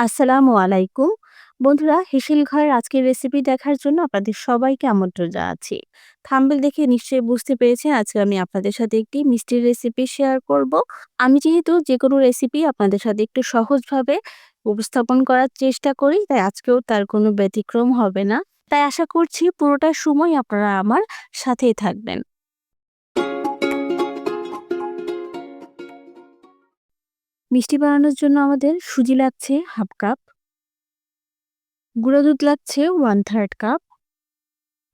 আসসালামু আলাইকুম। বন্ধুরা, হেসেল ঘরের আজকের রেসিপি দেখার জন্য আপনাদের সবাইকে আমন্ত্রণ জানাচ্ছি। থাম্বেল দেখে নিশ্চয়ই বুঝতে পেরেছেন আজকে আমি আপনাদের সাথে একটি মিষ্টির রেসিপি শেয়ার করব। আমি যেহেতু যে কোনো রেসিপি আপনাদের সাথে একটু সহজভাবে উপস্থাপন করার চেষ্টা করি, তাই আজকেও তার কোনো ব্যতিক্রম হবে না। তাই আশা করছি পুরোটা সময় আপনারা আমার সাথেই থাকবেন। মিষ্টি বানানোর জন্য আমাদের সুজি লাগছে হাফ কাপ। গুঁড়ো দুধ লাগছে ওয়ান থার্ড কাপ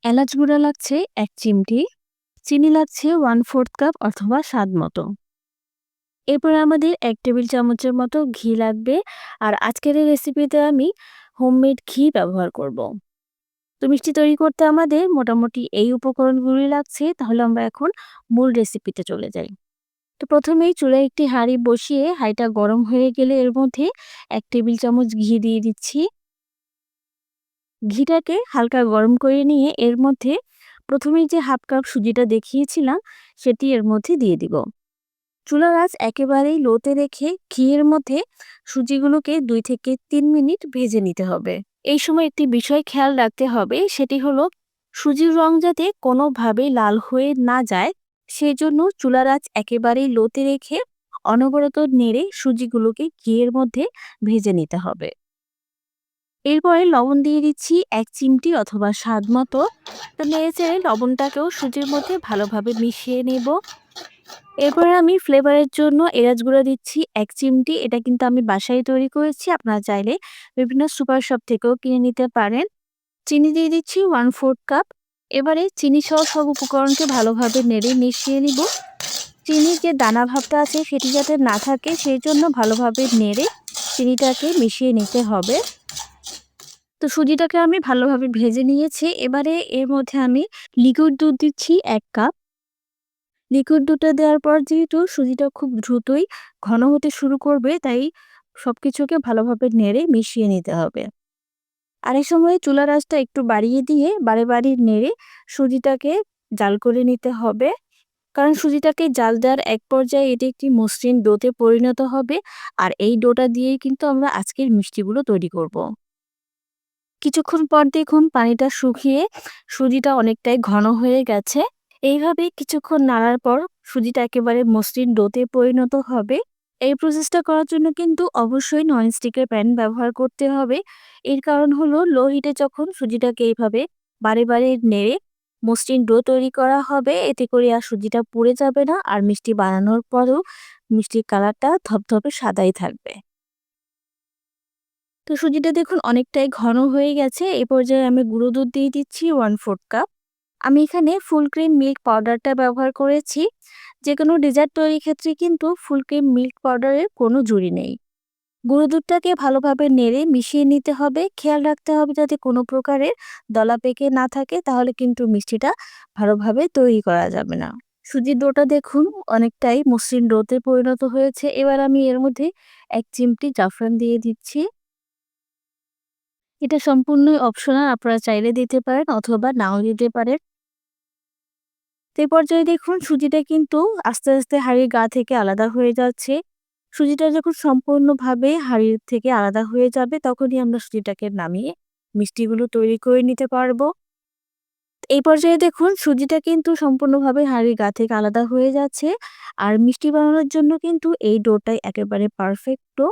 এলাচ গুঁড়া লাগছে এক চিমটি। চিনি লাগছে ওয়ান ফোর্থ কাপ অথবা স্বাদ মতো। এরপরে আমাদের এক টেবিল চামচের মতো ঘি লাগবে। আর আজকের এই রেসিপিতে আমি হোমমেড ঘি ব্যবহার করব। তো মিষ্টি তৈরি করতে আমাদের মোটামুটি এই উপকরণগুলি লাগছে। তাহলে আমরা এখন মূল রেসিপিতে চলে যাই। তো প্রথমেই চুলায় একটি হাঁড়ি বসিয়ে হাঁড়িটা গরম হয়ে গেলে এর মধ্যে এক টেবিল চামচ ঘি দিয়ে দিচ্ছি। ঘিটাকে হালকা গরম করে নিয়ে এর মধ্যে প্রথমেই যে হাফ কাপ সুজিটা দেখিয়েছিলাম, সেটি এর মধ্যে দিয়ে দিব। চুলার আঁচ একেবারেই লোতে রেখে ঘিয়ের মধ্যে সুজিগুলোকে দুই থেকে তিন মিনিট ভেজে নিতে হবে। এই সময় একটি বিষয় খেয়াল রাখতে হবে, সেটি হলো সুজির রং যাতে কোনোভাবেই লাল হয়ে না যায় সেই জন্য চুলার আঁচ একেবারেই লোতে রেখে অনবরত নেড়ে সুজিগুলোকে ঘিয়ের মধ্যে ভেজে নিতে হবে। এরপরে লবণ দিয়ে দিচ্ছি এক চিমটি অথবা স্বাদ মতো। তো নেড়ে লবণটাকেও সুজির মধ্যে ভালোভাবে মিশিয়ে নেব। এরপরে আমি ফ্লেভারের জন্য এলাচ গুঁড়ো দিচ্ছি। এক চিমটি, এটা কিন্তু আমি বাসায় তৈরি করেছি। আপনারা চাইলে বিভিন্ন সুপার শপ থেকেও কিনে নিতে পারেন। চিনি দিয়ে দিচ্ছি ওয়ান ফোর্থ কাপ। এবারে চিনি সহ সব উপকরণকে ভালোভাবে নেড়ে মিশিয়ে নিব। চিনির যে দানা ভাবটা আছে সেটি যাতে না থাকে সেই জন্য ভালোভাবে নেড়ে চিনিটাকে মিশিয়ে নিতে হবে। তো সুজিটাকে আমি ভালোভাবে ভেজে নিয়েছি। এবারে এর মধ্যে আমি লিকুইড দুধ দিচ্ছি এক কাপ। লিকুইড দুধটা দেওয়ার পর যেহেতু সুজিটা খুব দ্রুতই ঘন হতে শুরু করবে, তাই সব কিছুকে ভালোভাবে নেড়ে মিশিয়ে নিতে হবে। আর এই সময় চুলার আঁচটা একটু বাড়িয়ে দিয়ে বারে বারে নেড়ে সুজিটাকে জাল করে নিতে হবে। কারণ সুজিটাকে জাল দেওয়ার এক পর্যায়ে এটি একটি মসৃণ ডোতে পরিণত হবে আর এই ডোটা দিয়েই কিন্তু আমরা আজকের মিষ্টিগুলো তৈরি করব। কিছুক্ষণ পর দেখুন পানিটা শুকিয়ে সুজিটা অনেকটাই ঘন হয়ে গেছে। এইভাবে কিছুক্ষণ নাড়ার পর সুজিটা একেবারে মসৃণ ডোতে পরিণত হবে। এই প্রসেসটা করার জন্য কিন্তু অবশ্যই ননস্টিকের প্যান ব্যবহার করতে হবে। এর কারণ হলো লো হিটে যখন সুজিটাকে এইভাবে বারে বারে নেড়ে মসৃণ ডো তৈরি করা হবে, এতে করে আর সুজিটা পুড়ে যাবে না আর মিষ্টি বানানোর পরেও মিষ্টির কালারটা ধপধপে সাদাই থাকবে। তো সুজিটা দেখুন অনেকটাই ঘন হয়ে গেছে। এই পর্যায়ে আমি গুঁড়ো দুধ দিয়ে দিচ্ছি ওয়ান ফোর্থ কাপ আমি এখানে ফুল ক্রিম মিল্ক পাউডারটা ব্যবহার করেছি। যে কোনো ডেজার্ট তৈরির ক্ষেত্রে কিন্তু ফুল ক্রিম মিল্ক পাউডারের কোনো জুড়ি নেই। গুঁড়ো দুধটাকে ভালোভাবে নেড়ে মিশিয়ে নিতে হবে। খেয়াল রাখতে হবে যাতে কোনো প্রকারের দলা পেকে না থাকে, তাহলে কিন্তু মিষ্টিটা ভালোভাবে তৈরি করা যাবে না। সুজির ডোটা দেখুন, অনেকটাই মসৃণ ডোতে পরিণত হয়েছে। এবার আমি এর মধ্যে এক চিমটি জাফরান দিয়ে দিচ্ছি। এটা সম্পূর্ণই অপশনাল আপনারা চাইলে দিতে পারেন অথবা নাও দিতে পারেন। তো এই পর্যায়ে দেখুন সুজিটা কিন্তু আস্তে আস্তে হাড়ির গা থেকে আলাদা হয়ে যাচ্ছে। সুজিটা যখন সম্পূর্ণভাবে হাড়ির থেকে আলাদা হয়ে যাবে তখনই আমরা সুজিটাকে নামিয়ে মিষ্টিগুলো তৈরি করে নিতে পারব। এই পর্যায়ে দেখুন সুজিটা কিন্তু সম্পূর্ণভাবে হাড়ির গা থেকে আলাদা হয়ে যাচ্ছে আর মিষ্টি বানানোর জন্য কিন্তু এই ডোটাই একেবারে পারফেক্ট ডো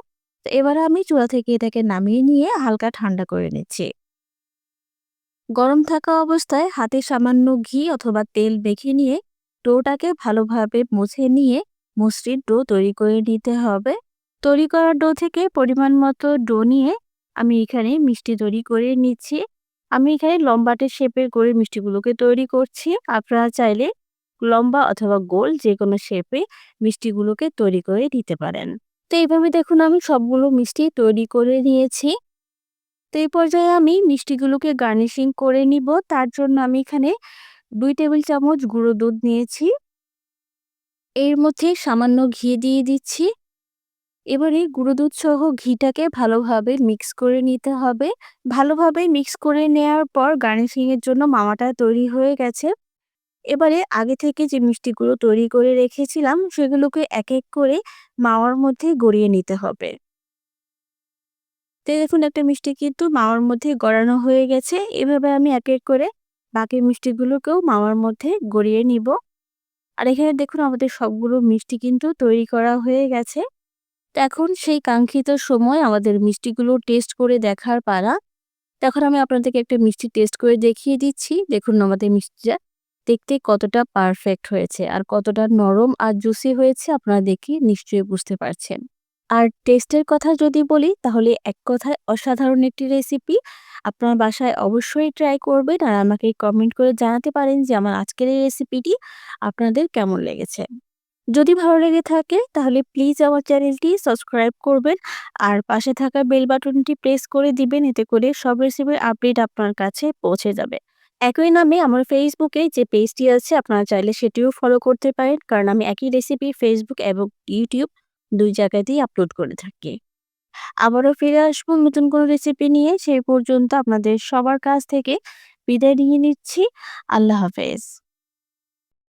তো এবারে আমি চুলা থেকে এটাকে নামিয়ে নিয়ে হালকা ঠান্ডা করে নিচ্ছি। গরম থাকা অবস্থায় হাতে সামান্য ঘি অথবা তেল মেখে নিয়ে ডোটাকে ভালোভাবে মুছে নিয়ে মসৃণ ডো তৈরি করে নিতে হবে। তৈরি করা ডো থেকে পরিমাণ মতো ডো নিয়ে আমি এখানে মিষ্টি তৈরি করে নিচ্ছি। আমি এখানে লম্বাটে শেপের করে মিষ্টিগুলোকে তৈরি করছি। আপনারা চাইলে লম্বা অথবা গোল যে কোনো শেপে মিষ্টিগুলোকে তৈরি করে দিতে পারেন। তো এইভাবে দেখুন আমি সবগুলো মিষ্টি তৈরি করে নিয়েছি। তো এই পর্যায়ে আমি মিষ্টিগুলোকে গার্নিশিং করে নিব। তার জন্য আমি এখানে দুই টেবিল চামচ গুঁড়ো দুধ নিয়েছি। এর মধ্যে সামান্য ঘি দিয়ে দিচ্ছি। এবারে গুঁড়ো দুধ সহ ঘিটাকে ভালোভাবে মিক্স করে নিতে হবে। ভালোভাবে মিক্স করে নেওয়ার পর গার্নিশিংয়ের জন্য মামাটা তৈরি হয়ে গেছে। এবারে আগে থেকে যে মিষ্টিগুলো তৈরি করে রেখেছিলাম, সেগুলোকে এক এক করে মাওয়ার মধ্যে গড়িয়ে নিতে হবে। তো দেখুন, একটা মিষ্টি কিন্তু মাওয়ার মধ্যে গড়ানো হয়ে গেছে। এভাবে আমি এক এক করে বাকি মিষ্টিগুলোকেও মাওয়ার মধ্যে গড়িয়ে নিব। আর এখানে দেখুন, আমাদের সবগুলো মিষ্টি কিন্তু তৈরি করা হয়ে গেছে। এখন সেই কাঙ্ক্ষিত সময় আমাদের মিষ্টিগুলো টেস্ট করে দেখার পালা। তখন আমি আপনাদেরকে একটা মিষ্টি টেস্ট করে দেখিয়ে দিচ্ছি। দেখুন, আমাদের মিষ্টিটা দেখতে কতটা পারফেক্ট হয়েছে। আর কতটা নরম আর জুসি হয়েছে আপনারা দেখে নিশ্চয়ই বুঝতে পারছেন। আর টেস্টের কথা যদি বলি, তাহলে এক কথায় অসাধারণ একটি রেসিপি আপনার বাসায় অবশ্যই ট্রাই করবেন আর আমাকে কমেন্ট করে জানাতে পারেন যে আমার আজকের এই রেসিপিটি আপনাদের কেমন লেগেছে। যদি ভালো লেগে থাকে, তাহলে প্লিজ আমার চ্যানেলটি সাবস্ক্রাইব করবেন আর পাশে থাকা বেল বাটনটি প্রেস করে দিবেন, এতে করে সব রেসিপির আপডেট আপনার কাছে পৌঁছে যাবে। একই নামে আমার ফেসবুকে যে পেজটি আছে, আপনারা চাইলে সেটিও ফলো করতে পারেন, কারণ আমি একই রেসিপি ফেসবুক এবং ইউটিউব দুই জায়গাতেই আপলোড করে থাকি। আবারও ফিরে আসব নতুন কোনো রেসিপি নিয়ে, সেই পর্যন্ত আপনাদের সবার কাছ থেকে বিদায় নিয়ে নিচ্ছি। আল্লাহ হাফেজ।